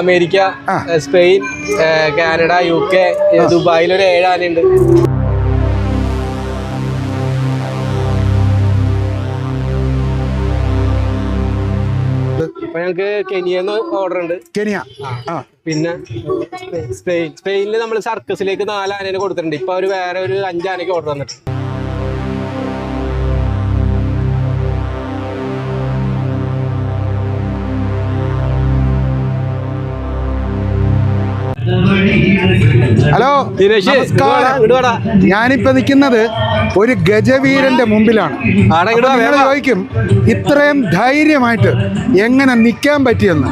America. Spain Canada U K ദുബായിൽ ഒരു ഏഴ് ആനയുണ്ട്. ഇപ്പൊ ഞങ്ങക്ക് കെനിയെന്ന് ഓർഡർ ഉണ്ട് കെനിയ പിന്നെ സ്പെയിൻ സ്പെയിനിൽ നമ്മൾ സർക്കസിലേക്ക് നാല് ആനേനെ കൊടുത്തിട്ടുണ്ട്. ഇപ്പൊ അവർ വേറെ ഒരു അഞ്ച് ആനയ്ക്ക് ഓർഡർ തന്നിട്ടുണ്ട്. ഹലോ നമസ്കാരം. ഞാനിപ്പോ നിൽക്കുന്നത് ഒരു ഗജവീരന്റെ മുമ്പിലാണ്. നിങ്ങൾ ചോദിക്കും ഇത്രയും ധൈര്യമായിട്ട് എങ്ങനെ നിൽക്കാൻ പറ്റിയെന്ന്?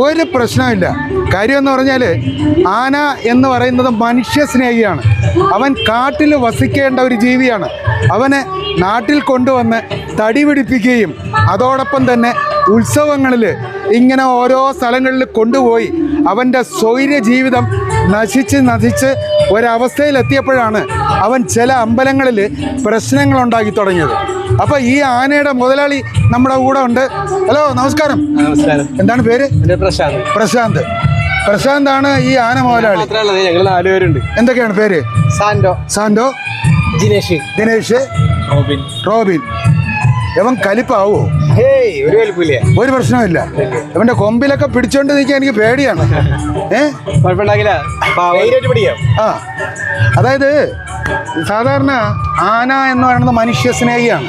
ഒരു പ്രശ്നമില്ല കാര്യം എന്ന് പറഞ്ഞാൽ ആന എന്ന് പറയുന്നത് മനുഷ്യ സ്നേഹിയാണ്. അവൻ കാട്ടിൽ വസിക്കേണ്ട ഒരു ജീവിയാണ്. അവനെ നാട്ടിൽ കൊണ്ടുവന്ന് തടി പിടിപ്പിക്കുകയും അതോടൊപ്പം തന്നെ ഉത്സവങ്ങളിൽ ഇങ്ങനെ ഓരോ സ്ഥലങ്ങളിൽ കൊണ്ടുപോയി അവന്റെ സ്വൈര്യ ജീവിതം നശിച്ച് നശിച്ച് ഒരവസ്ഥയിലെത്തിയപ്പോഴാണ് അവൻ ചില അമ്പലങ്ങളിൽ പ്രശ്നങ്ങൾ ഉണ്ടാക്കി തുടങ്ങിയത്. അപ്പോൾ ഈ ആനയുടെ മുതലാളി നമ്മുടെ കൂടെ ഉണ്ട്. ഹലോ നമസ്കാരം. നമസ്കാരം. എന്താണ് പേര്? എന്റെ പ്രശാന്ത്. പ്രശാന്ത്. പ്രശാന്താണ് ഈ ആന മുതലാളി. ഞങ്ങൾ നാലുപേരുണ്ട്. എന്തൊക്കെയാണ് പേര്? സാൻഡോ സാന്റോ. ജിനേഷ് ദിനേഷ്. റോബിൻ. റോബിൻ. ഇവൻ കലിപ്പാവോ? ഒരു വലുപ്പില്ലേ ഒരു പ്രശ്നമില്ല ഇവന്റെ കൊമ്പിലൊക്കെ പിടിച്ചോണ്ട് നിൽക്കാൻ എനിക്ക് പേടിയാണ്. ഏഹ് ആ. അതായത് സാധാരണ ആന എന്ന് പറയുന്നത് മനുഷ്യ സ്നേഹിയാണ്.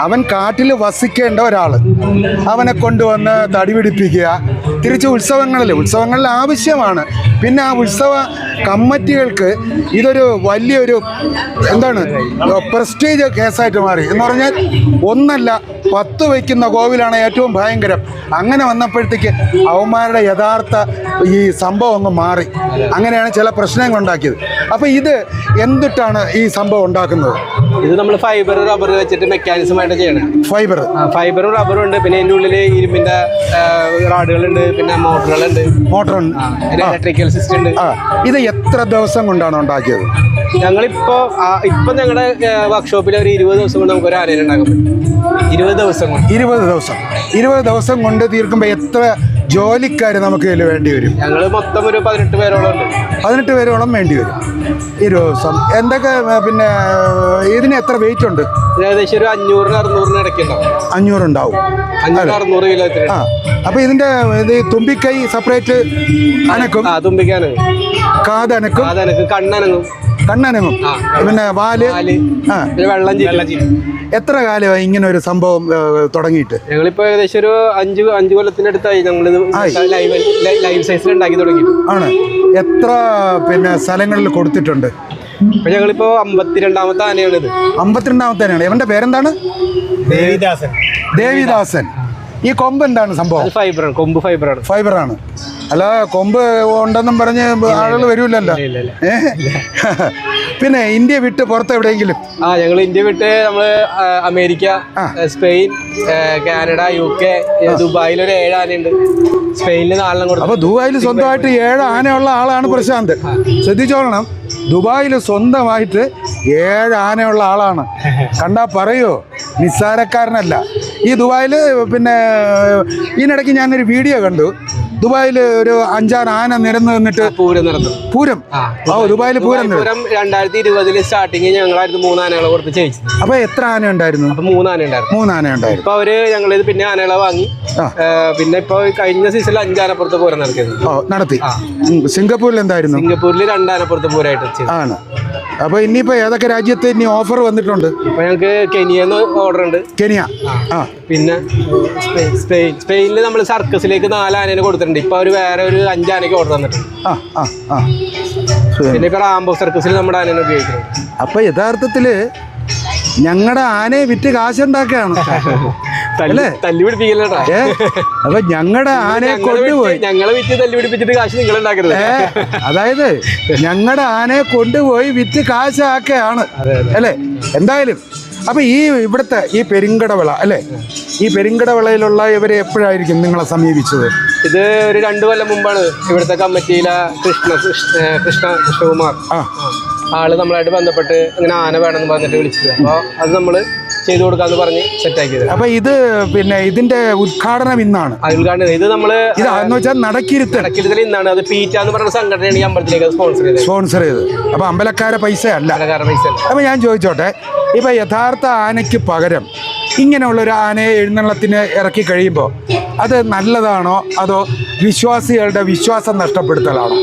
അവൻ കാട്ടിൽ വസിക്കേണ്ട ഒരാൾ അവനെ കൊണ്ടുവന്ന് തടി പിടിപ്പിക്കുക തിരിച്ച് ഉത്സവങ്ങളിൽ ഉത്സവങ്ങളിൽ ആവശ്യമാണ്. പിന്നെ ആ ഉത്സവ കമ്മിറ്റികൾക്ക് ഇതൊരു വലിയൊരു എന്താണ് പ്രസ്റ്റീജ് കേസായിട്ട് മാറി. എന്ന് പറഞ്ഞാൽ ഒന്നല്ല പത്ത് വയ്ക്കുന്ന കോവിലാണ് ഏറ്റവും ഭയങ്കരം. അങ്ങനെ വന്നപ്പോഴത്തേക്ക് അവന്മാരുടെ യഥാർത്ഥ ഈ സംഭവം അങ്ങ് മാറി. അങ്ങനെയാണ് ചില പ്രശ്നങ്ങൾ ഉണ്ടാക്കിയത് അപ്പോൾ ഇത് എന്തിട്ടാണ് ഈ സംഭവം ഉണ്ടാക്കുന്നത്? ഇത് നമ്മൾ ഫൈബർ റബ്ബർ വെച്ചിട്ട് മെക്കാനിസം ആയിട്ട് ചെയ്യണം. ഫൈബർ ഫൈബർ റബ്ബറും ഉണ്ട്. പിന്നെ അതിന്റെ ഉള്ളിൽ ഇരുമ്പിന്റെ റാഡുകളുണ്ട്. പിന്നെ മോട്ടറുകളുണ്ട്. മോട്ടർ ഇലക്ട്രിക്കൽ സിസ്റ്റം ഉണ്ട്. ഇത് എത്ര ദിവസം കൊണ്ടാണ് ഉണ്ടാക്കിയത്? ഞങ്ങളിപ്പോ ഇപ്പൊ ഞങ്ങളുടെ വർക്ക്ഷോപ്പിൽ ഒരു ഇരുപത് ദിവസം കൊണ്ട് നമുക്ക് ഒരു ആനയെ ഉണ്ടാക്കാൻ പറ്റും. ഇരുപത് ദിവസം കൊണ്ട്. ഇരുപത് ദിവസം. ഇരുപത് ദിവസം കൊണ്ട് തീർക്കുമ്പോൾ എത്ര ജോലിക്കാർ നമുക്ക് ഇതിൽ വേണ്ടി വരും. ഞങ്ങൾ മൊത്തം ഒരു പതിനെട്ട് പേരോളം പതിനെട്ട് പേരോളം വേണ്ടി വരും. ഇരുപത് ദിവസം എന്തൊക്കെ പിന്നെ ഇതിന് എത്ര വെയിറ്റ് ഉണ്ട്? ഏകദേശം ഒരു അഞ്ഞൂറിന് അറുന്നൂറിന് ഇടയ്ക്കുണ്ടാവും. അഞ്ഞൂറുണ്ടാവും. അഞ്ഞൂറ് അറുന്നൂറ് കിലോ ആ അപ്പോൾ ഇതിന്റെ ഇത് തുമ്പിക്കൈ സെപ്പറേറ്റ് അനക്കും? ആ തുമ്പിക്കാണ് കാതനക്കും അതെനക്ക് കണ്ണനങ്ങും. പിന്നെ വാൽ. വെള്ളം എത്ര കാലമായി ഇങ്ങനെ ഒരു സംഭവം തുടങ്ങിയിട്ട്? ഞങ്ങളിപ്പോ ഏകദേശം ഒരു അഞ്ച് അഞ്ച് കൊല്ലത്തിന്റെ അടുത്തായി ഞങ്ങളിത് ലൈവ് ലൈവ് സൈസിൽ ഉണ്ടാക്കി തുടങ്ങി. ആണ്. എത്ര പിന്നെ സ്ഥലങ്ങളിൽ കൊടുത്തിട്ടുണ്ട്? ഇപ്പൊ ഞങ്ങളിപ്പോ അമ്പത്തിരണ്ടാമത്തെ ആനയാണിത്. അമ്പത്തിരണ്ടാമത്തെ ആനയാണ്. ഇവന്റെ പേരെന്താണ്? ദേവിദാസൻ. ദേവിദാസൻ. ഈ കൊമ്പ് എന്താണ് സംഭവം? ഫൈബറാണ് കൊമ്പ് ഫൈബറാണ് ഫൈബറാണ് അല്ല കൊമ്പ് ഉണ്ടെന്നും പറഞ്ഞ് ആളുകൾ വരൂലല്ലോ. പിന്നെ ഇന്ത്യ വിട്ട് പുറത്ത് എവിടെയെങ്കിലും? ആ ഞങ്ങൾ ഇന്ത്യ വിട്ട് നമ്മൾ America Spain Canada U K ദുബായിൽ ഒരു ഏഴ് ആനയുണ്ട്. സ്പെയിനിൽ നാലെണ്ണം കൊടുത്തു അപ്പൊ ദുബായിൽ സ്വന്തമായിട്ട് ഏഴ് ആനയുള്ള ആളാണ് പ്രശാന്ത്. ശ്രദ്ധിച്ചോളണം. ദുബായിൽ സ്വന്തമായിട്ട് ഏഴ് ആനയുള്ള ആളാണ്. കണ്ടാ പറയോ? നിസ്സാരക്കാരനല്ല. ഈ ദുബായിൽ പിന്നെ ഇതിനിടയ്ക്ക് ഞാനൊരു വീഡിയോ കണ്ടു. ദുബായിൽ ഒരു അഞ്ചാറ് ആന നിരന്ന് നിന്നിട്ട് പൂരം നടന്നു. പൂരം? ഓ ദുബായിൽ പൂരം പൂരം രണ്ടായിരത്തി ഇരുപതിൽ സ്റ്റാർട്ടിങ് ഞങ്ങളായിരുന്നു മൂന്നാനകളെ കൊടുത്ത് ജയിച്ചത്. അപ്പൊ എത്ര ആന ഉണ്ടായിരുന്നു? അപ്പൊ മൂന്ന് ആന ഉണ്ടായിരുന്നു. മൂന്നാന ഉണ്ടായിരുന്നു. അപ്പൊ അവർ ഞങ്ങളിത് പിന്നെ ആനകളെ വാങ്ങി. പിന്നെ ഇപ്പൊ കഴിഞ്ഞ സീസണിൽ അഞ്ചാനപ്പുറത്ത് പൂരം നടത്തിയത്. ഓ നടത്തി. സിംഗപ്പൂരിൽ എന്തായിരുന്നു? സിംഗപ്പൂരിൽ രണ്ടാനപ്പുറത്ത് പൂരമായിട്ട് ആണ്. അപ്പൊ ഇനിയിപ്പോ ഏതൊക്കെ രാജ്യത്ത് ഇനി ഓഫർ വന്നിട്ടുണ്ട്? ഇപ്പൊ ഞങ്ങൾക്ക് കെനിയെന്ന് ഓർഡർ ഉണ്ട്. കെനിയ. ആ. പിന്നെ സ്പെയിൻ സ്പെയിനിൽ നമ്മൾ സർക്കസിലേക്ക് നാല് ആനേനെ കൊടുത്തിട്ടുണ്ട്. ഇപ്പൊ അവർ വേറെ ഒരു അഞ്ചാനയ്ക്ക് ഓർഡർ തന്നിട്ടുണ്ട്. ആ ആ ആ. പിന്നെ ഇപ്പൊ റാംബോ സർക്കസിൽ നമ്മുടെ ആനേനെ ഉപയോഗിക്കുന്നത് അപ്പൊ യഥാർത്ഥത്തിൽ ഞങ്ങളുടെ ആനയെ വിറ്റ് കാശുണ്ടാക്കുകയാണ്. തല്ലി പിടിപ്പിക്കല്ലേട്ടാ അപ്പൊ ഞങ്ങളുടെ ആനയെ കൊണ്ടുപോയി. ഞങ്ങളെ വിറ്റ് തല്ലി പിടിപ്പിച്ചിട്ട് കാശ് നിങ്ങൾ ഉണ്ടാക്കരുത് അതായത് ഞങ്ങളുടെ ആനയെ കൊണ്ടുപോയി വിറ്റ് കാശാക്കുകയാണ് അല്ലേ? എന്തായാലും അപ്പൊ ഈ ഇവിടുത്തെ ഈ പെരിങ്കടവിള അല്ലേ? ഈ പെരിങ്കടവിളയിലുള്ള ഇവരെ എപ്പോഴായിരിക്കും നിങ്ങളെ സമീപിച്ചത്? ഇത് ഒരു രണ്ടു കൊല്ലം മുമ്പാണ് ഇവിടുത്തെ കമ്മിറ്റിയിലെ കൃഷ്ണ കൃഷ്ണ കൃഷ്ണകുമാർ. ആ. ആൾ നമ്മളായിട്ട് ബന്ധപ്പെട്ട് ഇങ്ങനെ ആന വേണമെന്ന് പറഞ്ഞിട്ട് വിളിച്ചത്. അപ്പോൾ അത് നമ്മൾ ചെയ്തു കൊടുക്കാന്ന് പറഞ്ഞ് സെറ്റാക്കിയത് അപ്പൊ ഇത് പിന്നെ ഇതിന്റെ ഉദ്ഘാടനം ഇന്നാണ്. ഉദ്ഘാടനം. ഇത് നമ്മൾ ഇത് എന്ന് വെച്ചാൽ നടക്കിരുത്തൽ ഇന്നാണ്. അത് പീറ്റ എന്ന് പറയുന്ന സംഘടനയാണ് ഈ അമ്പലത്തിലേക്ക് സ്പോൺസർ ചെയ്തത്. സ്പോൺസർ ചെയ്ത് അപ്പൊ അമ്പലക്കാരെ പൈസ അല്ല പൈസ. അപ്പൊ ഞാൻ ചോദിച്ചോട്ടെ ഇപ്പൊ യഥാർത്ഥ ആനയ്ക്ക് പകരം ഇങ്ങനെയുള്ള ഒരു ആനയെ എഴുന്നള്ളത്തിന് ഇറക്കി കഴിയുമ്പോൾ അത് നല്ലതാണോ? അതോ വിശ്വാസികളുടെ വിശ്വാസം നഷ്ടപ്പെടുത്തലാണോ?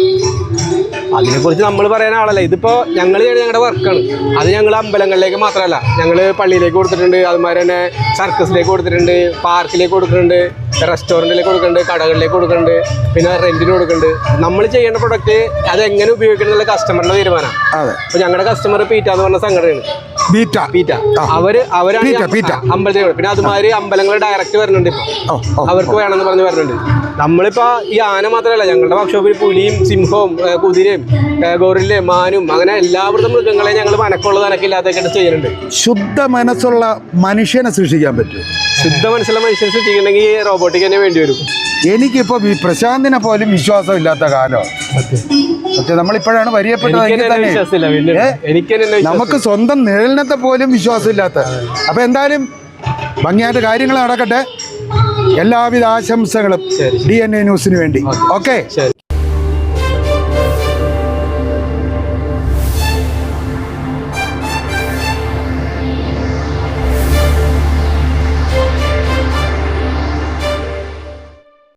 അതിനെക്കുറിച്ച് നമ്മൾ പറയാൻ ആളല്ല. ഇതിപ്പോ ഞങ്ങൾ ഞങ്ങളുടെ വർക്കാണ് അത് ഞങ്ങൾ അമ്പലങ്ങളിലേക്ക് മാത്രമല്ല. ഞങ്ങൾ പള്ളിയിലേക്ക് കൊടുത്തിട്ടുണ്ട്. അതുമാതിരി തന്നെ സർക്കസിലേക്ക് കൊടുത്തിട്ടുണ്ട്. പാർക്കിലേക്ക് കൊടുക്കുന്നുണ്ട്. റെസ്റ്റോറന്റിലേക്ക് കൊടുക്കുന്നുണ്ട്. കടകളിലേക്ക് കൊടുക്കുന്നുണ്ട്. പിന്നെ റെന്റിന് കൊടുക്കുന്നുണ്ട്. നമ്മൾ ചെയ്യേണ്ട പ്രൊഡക്റ്റ് അത് എങ്ങനെ ഉപയോഗിക്കണം എന്നുള്ള കസ്റ്റമറിന്റെ തീരുമാനം. അതെ. അപ്പൊ ഞങ്ങളുടെ കസ്റ്റമർ പീറ്റ എന്ന് പറഞ്ഞ സംഘടനയാണ്. ബീറ്റ. പീറ്റ ആ. അവർ അവരാണ്. അമ്പലത്തിൽ പിന്നെ അതുമാതിരി അമ്പലങ്ങൾ ഡയറക്റ്റ് വരുന്നുണ്ട് ഇപ്പൊ. അവർക്ക് വേണമെന്ന് പറഞ്ഞ് വരുന്നുണ്ട്. നമ്മളിപ്പോ ഈ ആന മാത്രമല്ല ഞങ്ങളുടെ വർക്ക്ഷോപ്പിൽ പുലിയും സിംഹവും കുതിരയും ഗോറില്ലയും മാനും അങ്ങനെ എല്ലാവരുടെ മൃഗങ്ങളെയും ഞങ്ങൾ മനക്കുള്ളത് അനക്കില്ലാത്തൊക്കെ ചെയ്യുന്നുണ്ട്. ശുദ്ധ മനസ്സുള്ള മനുഷ്യനെ സൃഷ്ടിക്കാൻ പറ്റും ശുദ്ധ മനസ്സുള്ള മനുഷ്യൻ സൃഷ്ടിക്കണമെങ്കിൽ റോബോട്ടിക് തന്നെ വേണ്ടി വരും. എനിക്കിപ്പോ പ്രശാന്തിനെ പോലും വിശ്വാസം ഇല്ലാത്ത കാലമാണ് നമ്മളിപ്പോഴാണ് വരിയപ്പെട്ടത് നമുക്ക് സ്വന്തം നിഴലിനത്തെ പോലും വിശ്വാസമില്ലാത്ത. അപ്പൊ എന്തായാലും ഭംഗിയായിട്ട് കാര്യങ്ങൾ നടക്കട്ടെ. എല്ലാവിധ ആശംസകളും. ഡി എൻ എ ന്യൂസിന് വേണ്ടി. ഓക്കെ